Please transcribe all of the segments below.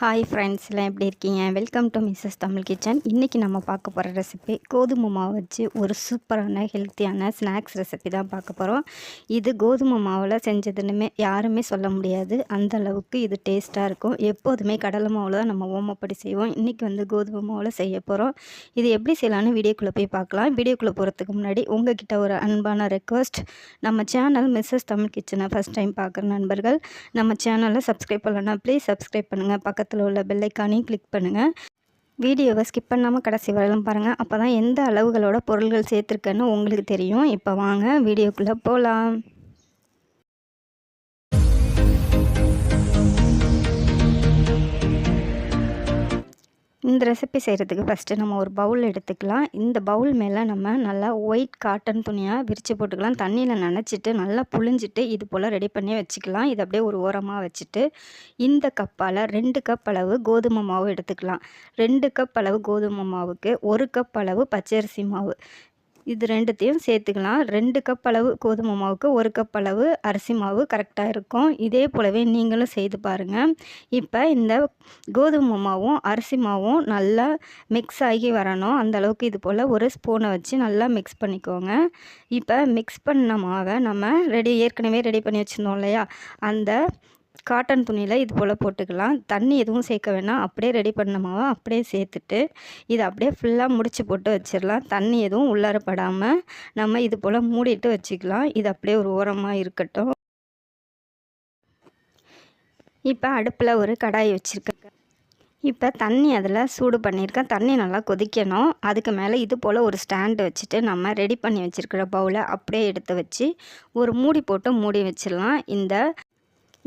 Hi ஃப்ரெண்ட்ஸ்லாம் எப்படி இருக்கீங்க? Welcome to Mrs Tamil kitchen இன்றைக்கி நம்ம பார்க்க போகிற ரெசிபி கோதுமை மாவு வச்சு ஒரு சூப்பரான ஹெல்த்தியான ஸ்நாக்ஸ் ரெசிபி தான் பார்க்க போகிறோம் இது கோதுமை மாவில் செஞ்சதுன்னுமே யாருமே சொல்ல முடியாது. அந்த அளவுக்கு இது டேஸ்ட்டாக இருக்கும். எப்போதுமே கடலை மாவில் தான் நம்ம ஓமப்படி செய்வோம். இன்றைக்கி வந்து கோதுமை மாவில் செய்ய போகிறோம் இது எப்படி செய்யலான்னு வீடியோக்குள்ளே போய் பார்க்கலாம். வீடியோக்குள்ளே போகிறதுக்கு முன்னாடி உங்ககிட்ட ஒரு அன்பான ரெக்வஸ்ட் நம்ம சேனல் மிஸ்ஸஸ் தமிழ் கிச்சனை ஃபஸ்ட் டைம் பார்க்குற நண்பர்கள் நம்ம சேனலை சப்ஸ்கிரைப் பண்ணலன்னா ப்ளீஸ் சப்ஸ்கிரைப் பண்ணுங்கள் பக்கத்தில் உள்ள பெல்லைக்கானையும் கிளிக் பண்ணுங்கள் வீடியோவை ஸ்கிப் பண்ணாமல் கடைசி வரலாம் பாருங்கள் அப்போ தான் எந்த அளவுகளோட பொருள்கள் சேர்த்துருக்கேன்னு உங்களுக்கு தெரியும். இப்போ வாங்க வீடியோக்குள்ளே போகலாம் இந்த ரெசிபி செய்கிறதுக்கு ஃபஸ்ட்டு நம்ம ஒரு பவுல் எடுத்துக்கலாம். இந்த பவுல் மேலே நம்ம நல்லா ஒயிட் காட்டன் துணியாக விரித்து போட்டுக்கலாம். தண்ணியில் நனைச்சிட்டு நல்லா புழிஞ்சிட்டு இது போல் ரெடி பண்ணி வச்சுக்கலாம். இது அப்படியே ஒரு ஓரமாக வச்சுட்டு இந்த கப்பால் ரெண்டு கப் அளவு கோதுமை மாவு எடுத்துக்கலாம். ரெண்டு கப் அளவு கோதுமை மாவுக்கு ஒரு கப் அளவு பச்சரிசி மாவு. இது ரெண்டுத்தையும் சேர்த்துக்கலாம். ரெண்டு கப் அளவு கோதுமை மாவுக்கு ஒரு கப் அளவு அரிசி மாவு கரெக்டாக இருக்கும். இதே போலவே நீங்களும் செய்து பாருங்கள் இப்போ இந்த கோதுமை மாவும் அரிசி மாவும் நல்லா மிக்ஸ் ஆகி வரணும். அந்த அளவுக்கு இது போல் ஒரு ஸ்பூனை வச்சு நல்லா மிக்ஸ் பண்ணிக்கோங்க. இப்போ மிக்ஸ் பண்ண மாவை நம்ம ரெடி ஏற்கனவே ரெடி பண்ணி வச்சுருந்தோம் இல்லையா? அந்த காட்டன் துணியில் இது போல் போட்டுக்கலாம். தண்ணி எதுவும் சேர்க்க வேணாம். அப்படியே ரெடி பண்ண மாவை அப்படியே சேர்த்துட்டு இதை அப்படியே ஃபுல்லாக முடிச்சு போட்டு வச்சிடலாம். தண்ணி எதுவும் உள்ளாரப்படாமல் நம்ம இது போல் மூடிட்டு வச்சுக்கலாம். இது அப்படியே ஒரு ஓரமாக இருக்கட்டும். இப்போ அடுப்பில் ஒரு கடாய் வச்சுருக்கேன். இப்போ தண்ணி அதில் சூடு பண்ணியிருக்கேன். தண்ணி நல்லா கொதிக்கணும். அதுக்கு மேலே இது போல் ஒரு ஸ்டாண்டு வச்சுட்டு நம்ம ரெடி பண்ணி வச்சுருக்கிற பவுலை அப்படியே எடுத்து வச்சு ஒரு மூடி போட்டு மூடி வச்சிடலாம். இந்த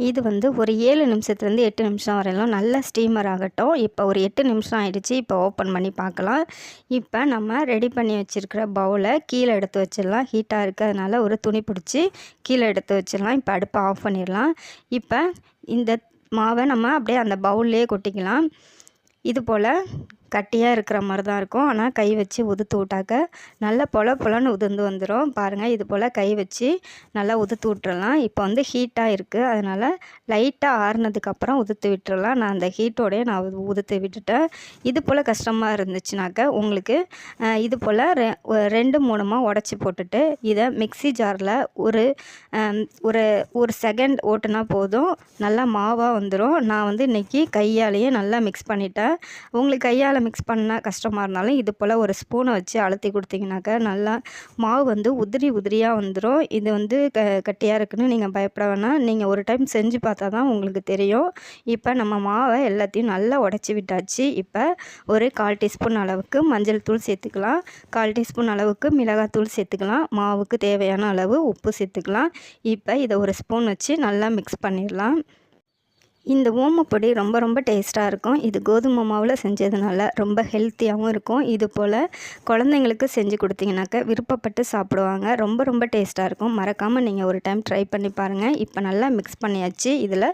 இது வந்து ஒரு ஏழு நிமிஷத்துலேருந்து எட்டு நிமிஷம் வரையிலும் நல்லா ஸ்டீமர் ஆகட்டும். இப்போ ஒரு எட்டு நிமிஷம் ஆகிடுச்சு இப்போ ஓப்பன் பண்ணி பார்க்கலாம். இப்போ நம்ம ரெடி பண்ணி வச்சுருக்கிற பவுலை கீழே எடுத்து வச்சிடலாம். ஹீட்டாக இருக்கிறதுனால ஒரு துணி பிடிச்சி கீழே எடுத்து வச்சிடலாம். இப்போ அடுப்பை ஆஃப் பண்ணிடலாம். இப்போ இந்த மாவை நம்ம அப்படியே அந்த பவுல்லே கொட்டிக்கலாம். இது போல் கட்டியாக இருக்கிற மாதிரி தான் இருக்கும். ஆனால் கை வச்சு உதுத்து விட்டாக்க நல்லா பொல பொலன்னு உதிர்ந்து வந்துடும் பாருங்கள் இது போல் கை வச்சு நல்லா உதுத்து விட்டுறலாம். இப்போ வந்து ஹீட்டாக இருக்குது அதனால் லைட்டாக ஆறுனதுக்கப்புறம் உதுத்து விட்டுறலாம். நான் அந்த ஹீட்டோடய நான் உதுத்து விட்டுட்டேன். இது போல் கஷ்டமாக இருந்துச்சுனாக்க உங்களுக்கு இது போல் ரெ ரெண்டு மூணுமாக உடச்சி போட்டுட்டு இதை மிக்சி ஜாரில் ஒரு ஒரு ஒரு செகண்ட் ஓட்டுனா போதும். நல்லா மாவாக வந்துடும் நான் வந்து இன்றைக்கி கையாலேயே நல்லா மிக்ஸ் பண்ணிட்டேன். உங்களுக்கு கையால் மிக்ஸ் பண்ண கஷ்டமாக இருந்தாலும் இது போல் ஒரு ஸ்பூனை வச்சு அழுத்தி கொடுத்தீங்கனாக்கா நல்லா மாவு வந்து உதிரி உதிரியாக வந்துடும் இது வந்து க கட்டியாக இருக்குன்னு நீங்கள் பயப்பட வேணாம். நீங்கள் ஒரு டைம் செஞ்சு பார்த்தா தான் உங்களுக்கு தெரியும். இப்போ நம்ம மாவை எல்லாத்தையும் நல்லா உடச்சி விட்டாச்சு. இப்போ ஒரு கால் டீஸ்பூன் அளவுக்கு மஞ்சள் தூள் சேர்த்துக்கலாம். கால் டீஸ்பூன் அளவுக்கு மிளகாத்தூள் சேர்த்துக்கலாம். மாவுக்கு தேவையான அளவு உப்பு சேர்த்துக்கலாம். இப்போ இதை ஒரு ஸ்பூன் வச்சு நல்லா மிக்ஸ் பண்ணிடலாம். இந்த ஓமப்பொடி ரொம்ப ரொம்ப டேஸ்ட்டாக இருக்கும். இது கோதுமை மாவில் செஞ்சதுனால ரொம்ப ஹெல்த்தியாகவும் இருக்கும். இது போல் குழந்தைங்களுக்கு செஞ்சு கொடுத்தீங்கனாக்க விருப்பப்பட்டு சாப்பிடுவாங்க. ரொம்ப ரொம்ப டேஸ்ட்டாக இருக்கும். மறக்காமல் நீங்கள் ஒரு டைம் ட்ரை பண்ணி பாருங்கள் இப்போ நல்லா மிக்ஸ் பண்ணியாச்சு. இதில்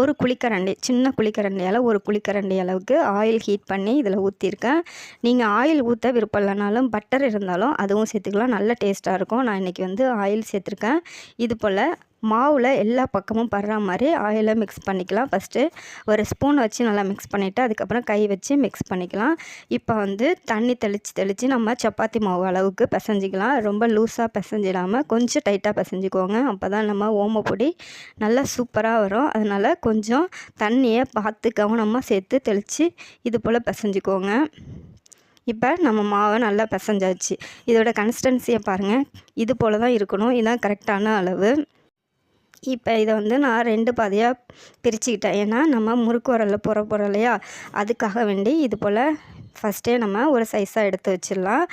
ஒரு குளிக்கரண்டி சின்ன குளிக்கரண்டியால் ஒரு குளிக்கரண்டி அளவுக்கு ஆயில் ஹீட் பண்ணி இதில் ஊற்றிருக்கேன் நீங்கள் ஆயில் ஊற்ற விருப்பம் இல்லைனாலும் பட்டர் இருந்தாலும் அதுவும் சேர்த்துக்கலாம். நல்ல டேஸ்ட்டாக இருக்கும். நான் இன்றைக்கி வந்து ஆயில் சேர்த்துருக்கேன். இது போல் மாவில் எல்லா பக்கமும் படுற மாதிரி ஆயிலை மிக்ஸ் பண்ணிக்கலாம். ஃபஸ்ட்டு ஒரு ஸ்பூன் வச்சு நல்லா மிக்ஸ் பண்ணிவிட்டு அதுக்கப்புறம் கை வச்சு மிக்ஸ் பண்ணிக்கலாம். இப்போ வந்து தண்ணி தெளித்து தெளித்து நம்ம சப்பாத்தி மாவு அளவுக்கு பிசைஞ்சிக்கலாம். ரொம்ப லூஸாக பிசைஞ்சிடாமல் கொஞ்சம் டைட்டாக பிசைஞ்சிக்கோங்க. அப்போ தான் நம்ம ஓமப்பொடி நல்லா சூப்பராக வரும். அதனால் கொஞ்சம் தண்ணியை பார்த்து கவனமாக சேர்த்து தெளித்து இது போல் பிசைஞ்சிக்கோங்க. இப்போ நம்ம மாவை நல்லா பிசைஞ்சாச்சு. இதோட கன்சிஸ்டன்சியை பாருங்கள் இது போல் தான் இருக்கணும் இதுதான் கரெக்டான அளவு. இப்போ இதை வந்து நான் ரெண்டு பாதையாக பிரிச்சுக்கிட்டேன். ஏன்னா நம்ம முறுக்கு உரலில் போகிற போகிறோம் இல்லையா? அதுக்காக வேண்டி இது போல் ஃபஸ்ட்டே நம்ம ஒரு சைஸாக எடுத்து வச்சிடலாம்.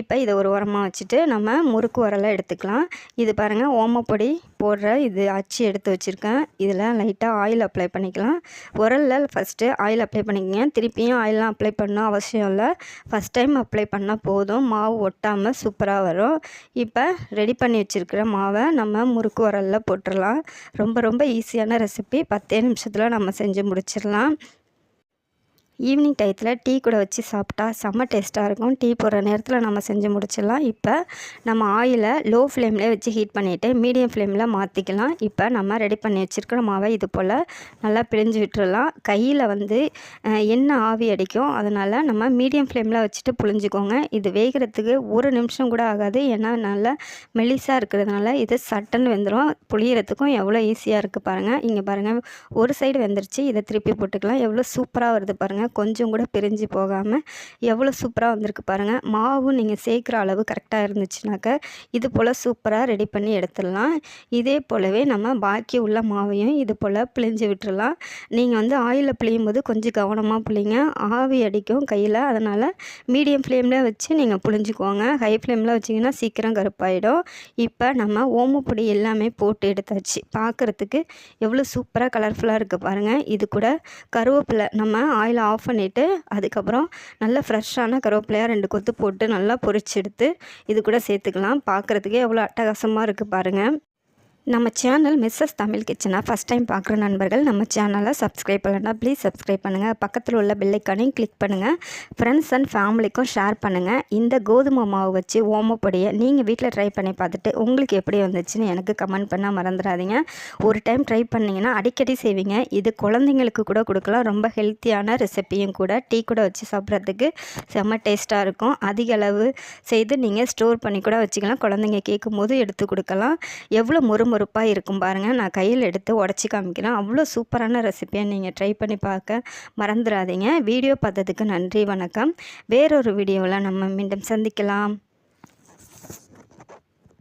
இப்போ இதை ஒரு உரமாக வச்சுட்டு நம்ம முறுக்கு உரலை எடுத்துக்கலாம். இது பாருங்கள் ஓமப்பொடி போடுற இது அச்சு எடுத்து வச்சுருக்கேன். இதில் லைட்டாக ஆயில் அப்ளை பண்ணிக்கலாம். உரலில் ஃபஸ்ட்டு ஆயில் அப்ளை பண்ணிக்கங்க. திருப்பியும் ஆயிலெலாம் அப்ளை பண்ணணும் அவசியம் இல்லை. ஃபஸ்ட் டைம் அப்ளை பண்ணால் போதும். மாவு ஒட்டாமல் சூப்பராக வரும். இப்போ ரெடி பண்ணி வச்சுருக்கிற மாவை நம்ம முறுக்கு உரலில் போட்டுடலாம். ரொம்ப ரொம்ப ஈஸியான ரெசிபி பத்தே நிமிஷத்தில் நம்ம செஞ்சு முடிச்சிடலாம். ஈவினிங் டயத்தில் டீ கூட வச்சு சாப்பிட்டா செம்ம டேஸ்ட்டாக இருக்கும். டீ போடுற நேரத்தில் நம்ம செஞ்சு முடிச்சிடலாம். இப்போ நம்ம ஆயிலை லோ ஃப்ளேம்லேயே வச்சு ஹீட் பண்ணிவிட்டு மீடியம் ஃப்ளேமில் மாற்றிக்கலாம் இப்போ நம்ம ரெடி பண்ணி வச்சுருக்கிற மாவை இது போல் நல்லா பிழிஞ்சு விட்டுறலாம். கையில் வந்து எண்ணெய் ஆவி அடிக்கும். அதனால் நம்ம மீடியம் ஃப்ளேமில் வச்சுட்டு புழிஞ்சிக்கோங்க. இது வேகிறதுக்கு ஒரு நிமிஷம் கூட ஆகாது. ஏன்னா நல்லா மெலிசாக இருக்கிறதுனால இது சட்டன்னு வெந்துடும் புளியறதுக்கும் எவ்வளோ ஈஸியாக இருக்குது பாருங்கள் இங்கே பாருங்கள் ஒரு சைடு வெந்துருச்சு. இதை திருப்பி போட்டுக்கலாம். எவ்வளோ சூப்பராக வருது பாருங்கள் கொஞ்சம் கூட பிரிஞ்சு போகாமல் எவ்வளோ சூப்பராக வந்திருக்கு பாருங்கள் மாவும் நீங்கள் சேர்க்குற அளவு கரெக்டாக இருந்துச்சுனாக்கா இது போல் சூப்பராக ரெடி பண்ணி எடுத்துடலாம். இதே போலவே நம்ம பாக்கி உள்ள மாவையும் இது போல் பிழிஞ்சு விட்டுடலாம். நீங்கள் வந்து ஆயிலில் பிழியும் போது கொஞ்சம் கவனமாக பிழிங்க. ஆவி அடிக்கும் கையில். அதனால் மீடியம் ஃப்ளேமில் வச்சு நீங்கள் புழிஞ்சுக்கோங்க. ஹை ஃப்ளேமில் வச்சிங்கன்னா சீக்கிரம் கருப்பாயிடும். இப்போ நம்ம ஓமப்பொடி எல்லாமே போட்டு எடுத்தாச்சு. பார்க்குறதுக்கு எவ்வளோ சூப்பராக கலர்ஃபுல்லாக இருக்குது பாருங்கள் இது கூட கருவேப்பிலை நம்ம ஆயில் ஆஃப் ஆஃப் பண்ணிவிட்டு அதுக்கப்புறம் நல்லா ஃப்ரெஷ்ஷான கருவேப்பிலையாக ரெண்டு கொத்து போட்டு நல்லா பொரிச்சு எடுத்து இது கூட சேர்த்துக்கலாம். பார்க்குறதுக்கே எவ்வளோ அட்டகாசமாக இருக்குது பாருங்கள் நம்ம சேனல் மிஸ்ஸஸ் தமிழ் கிச்சனை ஃபஸ்ட் டைம் பார்க்குற நண்பர்கள் நம்ம சேனலை சப்ஸ்கிரைப் பண்ணலன்னா ப்ளீஸ் சப்ஸ்கிரைப் பண்ணுங்கள் பக்கத்தில் உள்ள பெல்லைக்கானையும் கிளிக் பண்ணுங்கள் ஃப்ரெண்ட்ஸ் அண்ட் ஃபேமிலிக்கும் ஷேர் பண்ணுங்கள் இந்த கோதுமை மாவு வச்சு ஓமப்பொடியை நீங்கள் வீட்டில் ட்ரை பண்ணி பார்த்துட்டு உங்களுக்கு எப்படி வந்துச்சுன்னு எனக்கு கமெண்ட் பண்ணால் மறந்துடாதீங்க. ஒரு டைம் ட்ரை பண்ணிங்கன்னா அடிக்கடி செய்வீங்க. இது குழந்தைங்களுக்கு கூட கொடுக்கலாம். ரொம்ப ஹெல்த்தியான ரெசிப்பியும் கூட. டீ கூட வச்சு சாப்பிட்றதுக்கு செம்ம டேஸ்ட்டாக இருக்கும். அதிக அளவு செய்து நீங்கள் ஸ்டோர் பண்ணி கூட வச்சுக்கலாம். குழந்தைங்க கேட்கும்போது எடுத்து கொடுக்கலாம். எவ்வளோ மொறுமொறுப்பாக இருக்கும் பாருங்கள் நான் கையில் எடுத்து உடச்சி காமிக்கிறேன். அவ்வளோ சூப்பரான ரெசிப்பியை நீங்கள் ட்ரை பண்ணி பார்க்க மறந்துடாதீங்க. வீடியோ பார்த்ததுக்கு நன்றி வணக்கம். வேறொரு வீடியோவில் நம்ம மீண்டும் சந்திக்கலாம்.